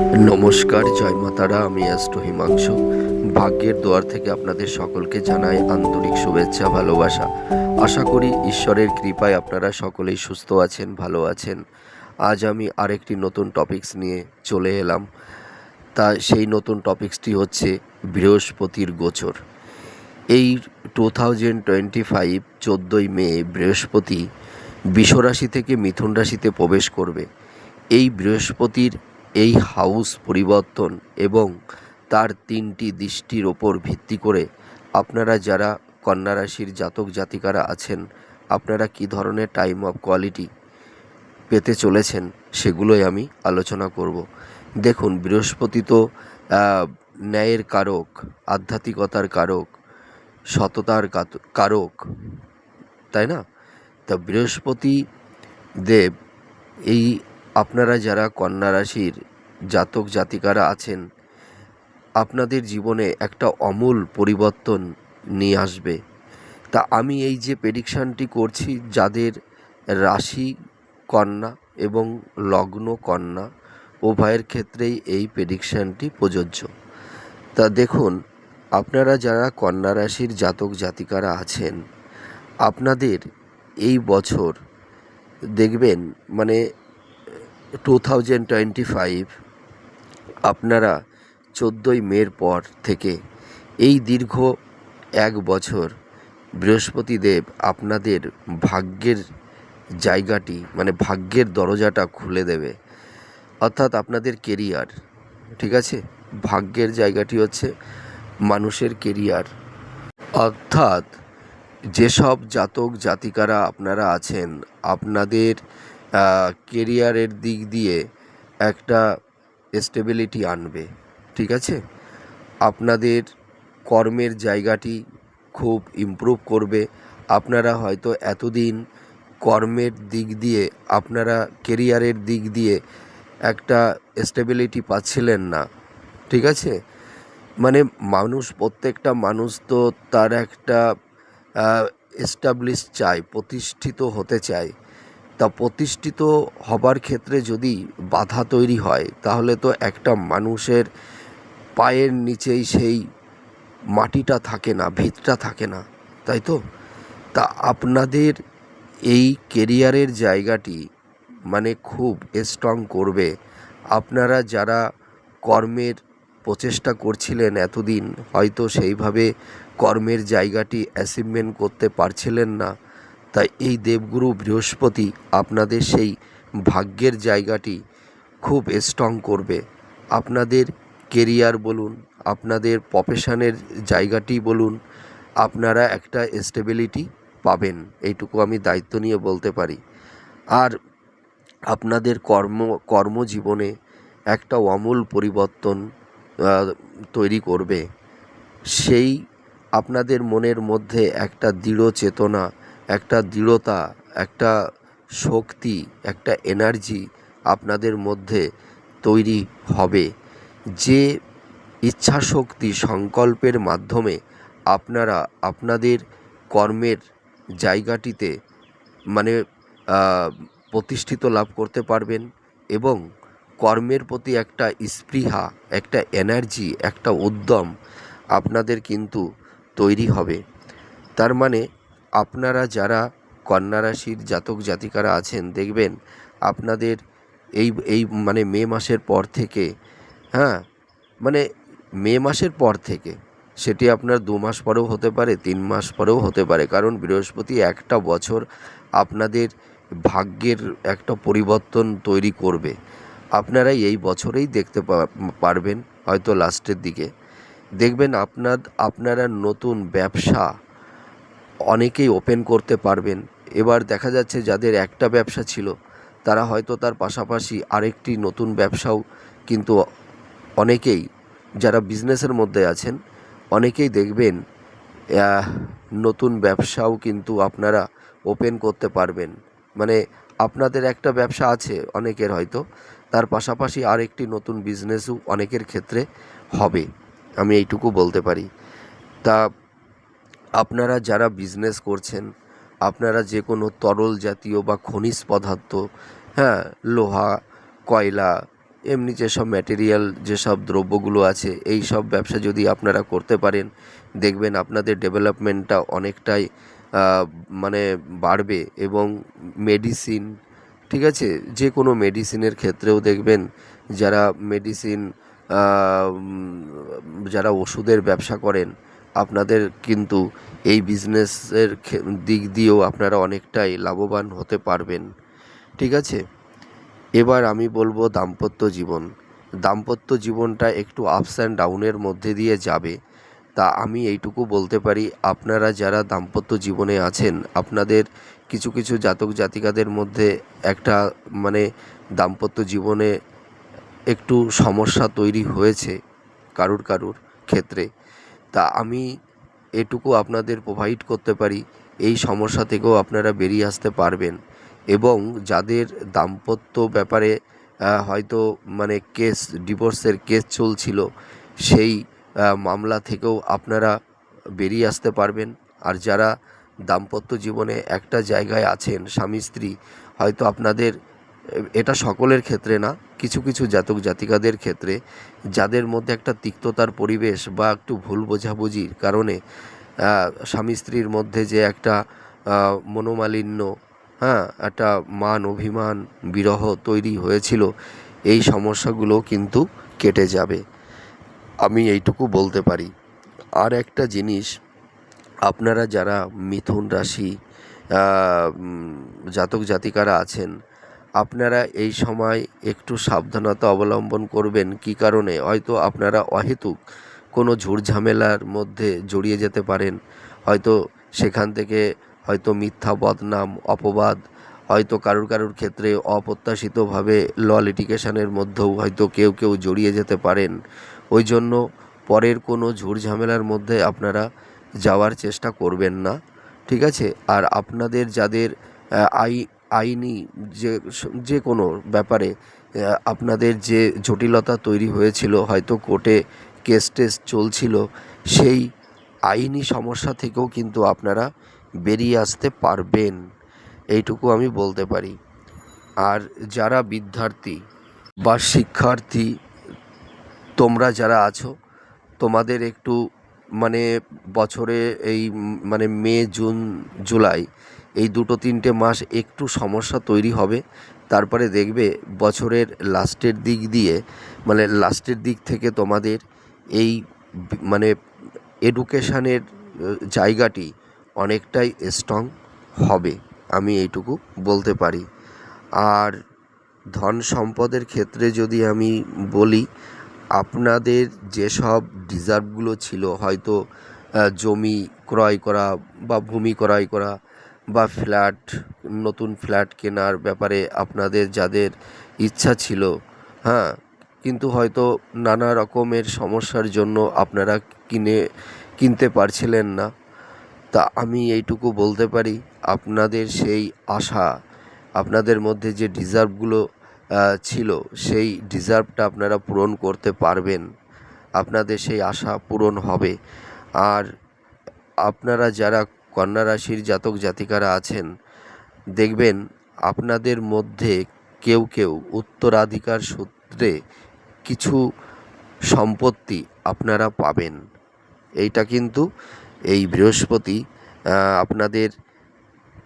নমস্কার, জয় মাতারা, আমি অ্যাস্ট্রো হিমাংশু। ভাগ্যের দুয়ার থেকে আপনাদের সকলকে জানাই আন্তরিক শুভেচ্ছা, ভালোবাসা। আশা করি ঈশ্বরের কৃপায় আপনারা সকলেই সুস্থ আছেন, ভালো আছেন। আজ আমি আরেকটি নতুন টপিকস নিয়ে চলে এলাম। তা সেই নতুন টপিকসটি হচ্ছে বৃহস্পতির গোচর। এই টু থাউজেন্ড টোয়েন্টি ফাইভ চোদ্দোই মে বৃহস্পতি বিশ্বরাশি থেকে মিথুন রাশিতে প্রবেশ করবে। এই বৃহস্পতির এই হাউস পরিবর্তন এবং তার তিনটি দৃষ্টির ওপর ভিত্তি করে আপনারা যারা কন্যা রাশির জাতক জাতিকারা আছেন, আপনারা কী ধরনের টাইম অফ কোয়ালিটি পেতে চলেছেন সেগুলোই আমি আলোচনা করব। দেখুন, বৃহস্পতি তো ন্যায়ের কারক, আধ্যাত্মিকতার কারক, সততার কারক, তাই না? তা বৃহস্পতি দেব এই আপনারা যারা কন্যা রাশির জাতক জাতিকারা আছেন, আপনাদের জীবনে একটা অমূল পরিবর্তন নিয়ে আসবে। তা আমি এই যে প্রেডিকশানটি করছি, যাদের রাশি কন্যা এবং লগ্ন কন্যা, উভয়ের ক্ষেত্রেই এই প্রেডিকশানটি প্রযোজ্য। তা দেখুন, আপনারা যারা কন্যা রাশির জাতক জাতিকারা আছেন, আপনাদের এই বছর দেখবেন মানে টু থাউজেন্ড টোয়েন্টি ফাইভ আপনারা চোদ্দোই মের পর থেকে এই দীর্ঘ এক বছর বৃহস্পতি দেব আপনাদের ভাগ্যের জায়গাটি মানে ভাগ্যের দরজাটা খুলে দেবে। অর্থাৎ আপনাদের কেরিয়ার ঠিক আছে? ভাগ্যের জায়গাটি হচ্ছে মানুষের কেরিয়ার অর্থাৎ যেসব জাতক জাতিকারা আপনারা আছেন, আপনাদের কেরিয়ারের দিক দিয়ে একটা স্টেবিলিটি আনবে, ঠিক আছে? আপনাদের কর্মের জায়গাটি খুব ইমপ্রুভ করবে। আপনারা হয়তো এতদিন কর্মের দিক দিয়ে, আপনারা কেরিয়ারের দিক দিয়ে একটা স্টেবিলিটি পাচ্ছিলেন না, ঠিক আছে? মানে মানুষ, প্রত্যেকটা মানুষ তো তার একটা এস্টাবলিশ চায়, প্রতিষ্ঠিত হতে চায়। তা প্রতিষ্ঠিত হবার ক্ষেত্রে যদি বাধা তৈরি হয়, তাহলে তো একটা মানুষের পায়ের নিচেই সেই মাটিটা থাকে না, ভিতটা থাকে না, তাই তো? তা আপনাদের এই কেরিয়ারের জায়গাটি মানে খুব স্ট্রং করবে। আপনারা যারা কর্মের প্রচেষ্টা করছিলেন এতদিন, হয়তো সেইভাবে কর্মের জায়গাটি অ্যাচিভমেন্ট করতে পারছিলেন না। তাই এই দেবগুরু বৃহস্পতি আপনাদের সেই ভাগ্যের জায়গাটি খুব স্ট্রং করবে। আপনাদের কেরিয়ার বলুন, আপনাদের প্রফেশনের জায়গাটি বলুন, আপনারা একটা স্টেবিলিটি পাবেন। এইটুকু আমি দায়িত্ব নিয়ে বলতে পারি। আর আপনাদের কর্ম, কর্মজীবনে একটা অমূল পরিবর্তন তৈরি করবে। সেই আপনাদের মনের মধ্যে একটা দৃঢ় চেতনা একটা দৃঢ়তা, একটা শক্তি, একটা এনার্জি আপনাদের মধ্যে তৈরি হবে। যে ইচ্ছাশক্তি সংকল্পের মাধ্যমে আপনারা আপনাদের কর্মের জায়গাটিতে মানে প্রতিষ্ঠিত লাভ করতে পারবেন এবং কর্মের প্রতি একটা স্পৃহা, একটা এনার্জি, একটা উদ্যম আপনাদের কিন্তু তৈরি হবে। তার মানে আপনারা যারা কন্যা রাশির জাতক জাতিকারা আছেন, দেখবেন আপনাদের এই এই মানে মে মাসের পর থেকে হ্যাঁ মানে মে মাসের পর থেকে, সেটি আপনার দু মাস পরেও হতে পারে, তিন মাস পরেও হতে পারে, কারণ বৃহস্পতি একটা বছর আপনাদের ভাগ্যের একটা পরিবর্তন তৈরি করবে। আপনারা এই বছরেই দেখতে পারবেন হয়তো লাস্টের দিকে। দেখবেন আপনার আপনারা নতুন ব্যবসা অনেকেই ওপেন করতে পারবেন। এবার দেখা যাচ্ছে যাদের একটা ব্যবসা ছিল, তারা হয়তো তার পাশাপাশি আরেকটি নতুন ব্যবসাও কিন্তু অনেকেই, যারা বিজনেসের মধ্যে আছেন, অনেকেই দেখবেন নতুন ব্যবসাও কিন্তু আপনারা ওপেন করতে পারবেন। মানে আপনাদের একটা ব্যবসা আছে অনেকের হয়তো, তার পাশাপাশি আরেকটি নতুন বিজনেসও অনেকের ক্ষেত্রে হবে। আমি এইটুকু বলতে পারি। তা আপনারা যারা বিজনেস করছেন, আপনারা যে কোনো তরল জাতীয় বা খনিজ পদার্থ হ্যাঁ লোহা, কয়লা, এমনি যেসব ম্যাটেরিয়াল যেসব দ্রব্যগুলো আছে, এই সব ব্যবসা যদি আপনারা করতে পারেন, দেখবেন আপনাদের ডেভেলপমেন্টটা অনেকটাই মানে বাড়বে এবং মেডিসিন ঠিক আছে? যে কোনো মেডিসিনের ক্ষেত্রেও দেখবেন যারা মেডিসিন যারা ওষুধের ব্যবসা করেন আপনাদের কিন্তু এই বিজনেসের দিক দিয়েও আপনারা অনেকটাই লাভবান হতে পারবেন। ঠিক আছে? এবার আমি বলব দাম্পত্য জীবন। দাম্পত্য জীবনটা একটু আপস অ্যান্ড ডাউনের মধ্যে দিয়ে যাবে। তা আমি এইটুকু বলতে পারি, আপনারা যারা দাম্পত্য জীবনে আছেন, আপনাদের কিছু কিছু জাতক জাতিকাদের মধ্যে একটা মানে দাম্পত্য জীবনে একটু সমস্যা তৈরি হয়েছে কারুর কারুর ক্ষেত্রে। তা আমি এটুকু আপনাদের প্রোভাইড করতে পারি, এই সমস্যা থেকেও আপনারা বেরিয়ে আসতে পারবেন। এবং যাদের দাম্পত্য ব্যাপারে হয়তো মানে কেস ডিভোর্সের কেস চলছিল, সেই মামলা থেকেও আপনারা বেরিয়ে আসতে পারবেন। আর যারা দাম্পত্য জীবনে একটা জায়গায় আছেন স্বামী স্ত্রী হয়তো আপনাদের এটা সকলের ক্ষেত্রে না কিছু কিছু জাতক জাতিকাদের ক্ষেত্রে যাদের মধ্যে একটা তিক্ততার পরিবেশ বা একটু ভুল বোঝাবুঝির কারণে স্বামী স্ত্রীর মধ্যে যে একটা মনোমালিন্য হ্যাঁ একটা মান অভিমান, বিরহ তৈরি হয়েছিল, এই সমস্যাগুলো কিন্তু কেটে যাবে। আমি এইটুকু বলতে পারি। আর একটা জিনিস, আপনারা যারা মিথুন রাশি জাতক জাতিকারা আছেন আপনারা এই সময় একটু সাবধানতা অবলম্বন করবেন কী কারণে? হয়তো আপনারা অহেতুক কোনো ঝুটঝামেলার মধ্যে জড়িয়ে যেতে পারেন। হয়তো সেখান থেকে হয়তো মিথ্যা বদনাম, অপবাদ, হয়তো কারুর কারুর ক্ষেত্রে অপ্রত্যাশিতভাবে ল লিটিগেশনের মধ্যেও হয়তো কেউ কেউ জড়িয়ে যেতে পারেন। ওই জন্য পরের কোনো ঝুটঝামেলার মধ্যে আপনারা যাওয়ার চেষ্টা করবেন না। ঠিক আছে? আর আপনাদের যাদের আই আইনি যে যে কোনো ব্যাপারে আপনাদের যে জটিলতা তৈরি হয়েছিল, হয়তো কোর্টে কেস টেস চলছিল, সেই আইনি সমস্যা থেকেও কিন্তু আপনারা বেরিয়ে আসতে পারবেন। এইটুকু আমি বলতে পারি। আর যারা বিদ্যার্থী বা শিক্ষার্থী, তোমরা যারা আছো, তোমাদের একটু মানে বছরে এই মানে মে, জুন, জুলাই এই দুটো তিনটে মাস একটু সমস্যা তৈরি হবে। তারপরে দেখবে বছরের লাস্টের দিক দিয়ে মানে লাস্টের দিক থেকে তোমাদের এই মানে এডুকেশানের জায়গাটি অনেকটাই স্ট্রং হবে, আমি এইটুকু বলতে পারি। আর ধন সম্পদের ক্ষেত্রে যদি আমি বলি, আপনাদের যেসব ডিজার্ভগুলো ছিল, হয়তো জমি ক্রয় করা বা ভূমি ক্রয় করা বা ফ্ল্যাট, নতুন ফ্ল্যাট কেনার ব্যাপারে আপনাদের যাদের ইচ্ছা ছিল হ্যাঁ কিন্তু হয়তো নানা রকমের সমস্যার জন্য আপনারা কিনে, কিনতে পারছিলেন না। তা আমি এইটুকু বলতে পারি, আপনাদের সেই আশা, আপনাদের মধ্যে যে ডিজার্ভগুলো ছিল, সেই ডিজার্ভটা আপনারা পূরণ করতে পারবেন। আপনাদের সেই আশা পূরণ হবে। আর আপনারা যারা কন্যা রাশির জাতক জাতিকারা আছেন, দেখবেন আপনাদের মধ্যে কেউ কেউ উত্তরাধিকার সূত্রে কিছু সম্পত্তি আপনারা পাবেন। এইটা কিন্তু এই বৃহস্পতি আপনাদের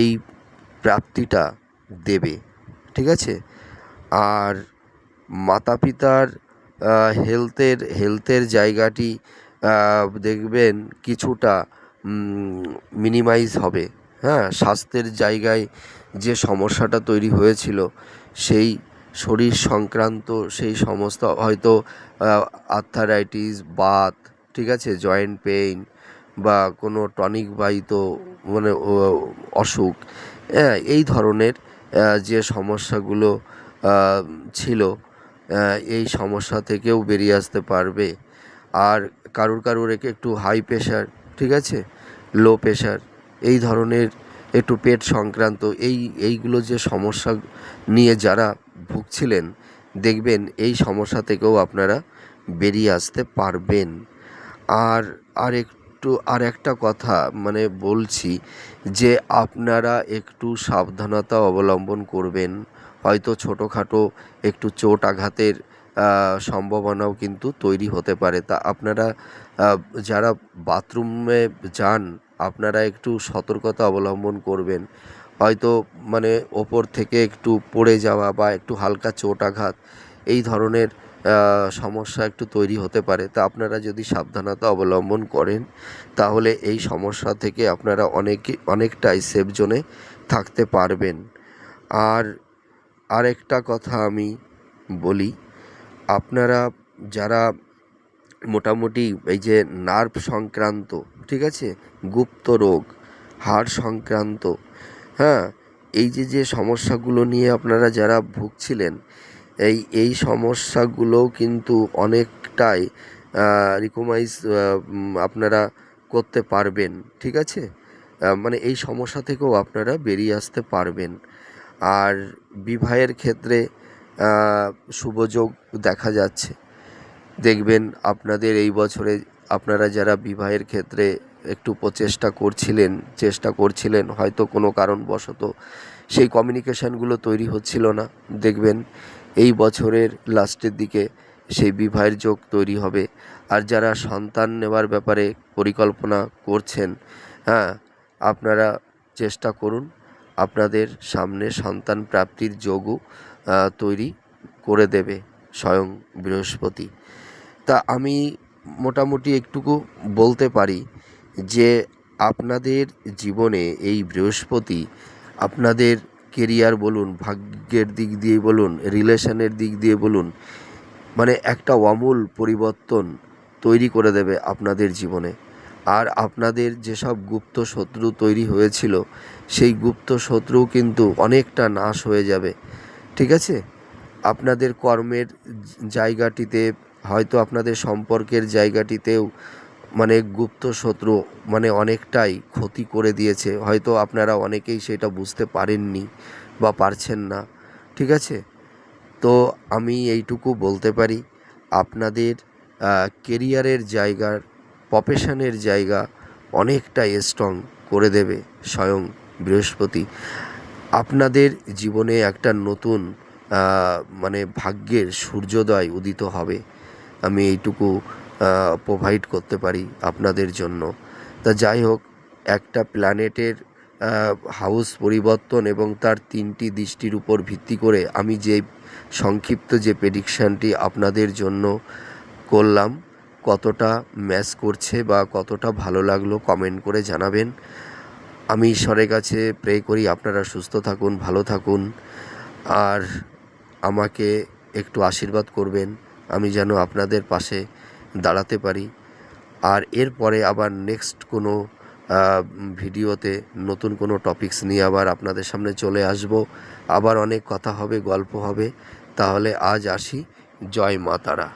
এই প্রাপ্তিটা দেবে, ঠিক আছে? আর মাতা পিতার হেলথের হেলথের জায়গাটি দেখবেন কিছুটা মিনিমাইজ হবে। হ্যাঁ স্বাস্থ্যের জায়গায় যে সমস্যাটা তৈরি হয়েছিল, সেই শরীর সংক্রান্ত সেই সমস্ত হয়তো আর্থারাইটিস বাত ঠিক আছে জয়েন্ট পেইন বা কোনো টনিক বাহিত মানে অসুখ হ্যাঁ এই ধরনের যে সমস্যাগুলো ছিল এই সমস্যা থেকেও বেরিয়ে আসতে পারবে। আর কারুর কারুর একে একটু হাই প্রেশার ঠিক আছে? লো প্রেশার এই ধরনের একটু পেট সংক্রান্ত, এই, এইগুলো যে সমস্যা নিয়ে যারা ভুগছিলেন, দেখবেন এই সমস্যা থেকেও আপনারা বেরিয়ে আসতে পারবেন। আর আর একটু আর একটা কথা মানে বলছি যে আপনারা একটু সাবধানতা অবলম্বন করবেন। হয়তো ছোটোখাটো একটু চোট আঘাতের সম্ভাবনাও কিন্তু তৈরি হতে পারে। তা আপনারা যারা বাথরুমে যান, আপনারা একটু সতর্কতা অবলম্বন করবেন। হয়তো মানে ওপর থেকে একটু পড়ে যাওয়া বা একটু হালকা চোট আঘাত এই ধরনের সমস্যা একটু তৈরি হতে পারে। তা আপনারা যদি সাবধানতা অবলম্বন করেন, তাহলে এই সমস্যা থেকে আপনারা অনেকে, অনেকটাই সেফ জোনে থাকতে পারবেন। আর আরেকটা কথা আমি বলি আপনারা যারা মোটামুটি এই যে নার্ভ সংক্রান্ত, ঠিক আছে? গুপ্ত রোগ, হাড় সংক্রান্ত হ্যাঁ? এই যে যে সমস্যাগুলো নিয়ে আপনারা যারা ভুগছিলেন, এই এই সমস্যাগুলো কিন্তু অনেকটাই রিকমাইজ আপনারা করতে পারবেন, ঠিক আছে? মানে এই সমস্যা থেকেও আপনারা বেরিয়ে আসতে পারবেন। আর বিবাহের ক্ষেত্রে শুভযোগ দেখা যাচ্ছে। দেখবেন আপনাদের এই বছরে আপনারা যারা বিবাহের ক্ষেত্রে একটু প্রচেষ্টা করছিলেন, চেষ্টা করছিলেন, হয়তো কোনো কারণবশত সেই কমিউনিকেশানগুলো তৈরি হচ্ছিল না। দেখবেন এই বছরের লাস্টের দিকে সেই বিবাহের যোগ তৈরি হবে। আর যারা সন্তান নেওয়ার ব্যাপারে পরিকল্পনা করছেন হ্যাঁ আপনারা চেষ্টা করুন আপনাদের সামনে সন্তান প্রাপ্তির যোগও তৈরি করে দেবে স্বয়ং বৃহস্পতি। তা আমি মোটামুটি একটুকু বলতে পারি যে আপনাদের জীবনে এই বৃহস্পতি আপনাদের কেরিয়ার বলুন, ভাগ্যের দিক দিয়ে বলুন, রিলেশনের দিক দিয়ে বলুন মানে একটা অমূল পরিবর্তন তৈরি করে দেবে আপনাদের জীবনে। আর আপনাদের যেসব গুপ্ত শত্রু তৈরি হয়েছিল, সেই গুপ্ত শত্রু কিন্তু অনেকটা নাশ হয়ে যাবে। ঠিক আছে? আপনাদের কর্মের জায়গাটিতে, হয়তো আপনাদের সম্পর্কের জায়গাটিতেও মানে গুপ্ত শত্রু মানে অনেকটাই ক্ষতি করে দিয়েছে। হয়তো আপনারা অনেকেই সেটা বুঝতে পারেননি বা পারছেন না, ঠিক আছে? তো আমি এইটুকু বলতে পারি, আপনাদের কেরিয়ারের জায়গার প্রফেশনের জায়গা অনেকটাই স্ট্রং করে দেবে স্বয়ং বৃহস্পতি। আপনাদের জীবনে একটা নতুন মানে ভাগ্যের সূর্যোদয় উদিত হবে। আমি এইটুকু প্রোভাইড করতে পারি আপনাদের জন্য। তা যাই হোক, একটা প্ল্যানেটের হাউস পরিবর্তন এবং তার তিনটি দৃষ্টির উপর ভিত্তি করে আমি যে সংক্ষিপ্ত যে প্রেডিকশানটি আপনাদের জন্য করলাম, কতটা ম্যাচ করছে বা কতটা ভালো লাগল কমেন্ট করে জানাবেন। আমি ঈশ্বরের কাছে প্রে করি, আপনারা সুস্থ থাকুন, ভালো থাকুন, আর আমাকে একটু আশীর্বাদ করবেন, আমি যেন আপনাদের পাশে দাঁড়াতে পারি। আর এরপরে আবার নেক্সট কোনো ভিডিওতে নতুন কোনো টপিকস নিয়ে আবার আপনাদের সামনে চলে আসব। আবার অনেক কথা হবে, গল্প হবে, তাহলে আজ আসি। জয় মা তারা।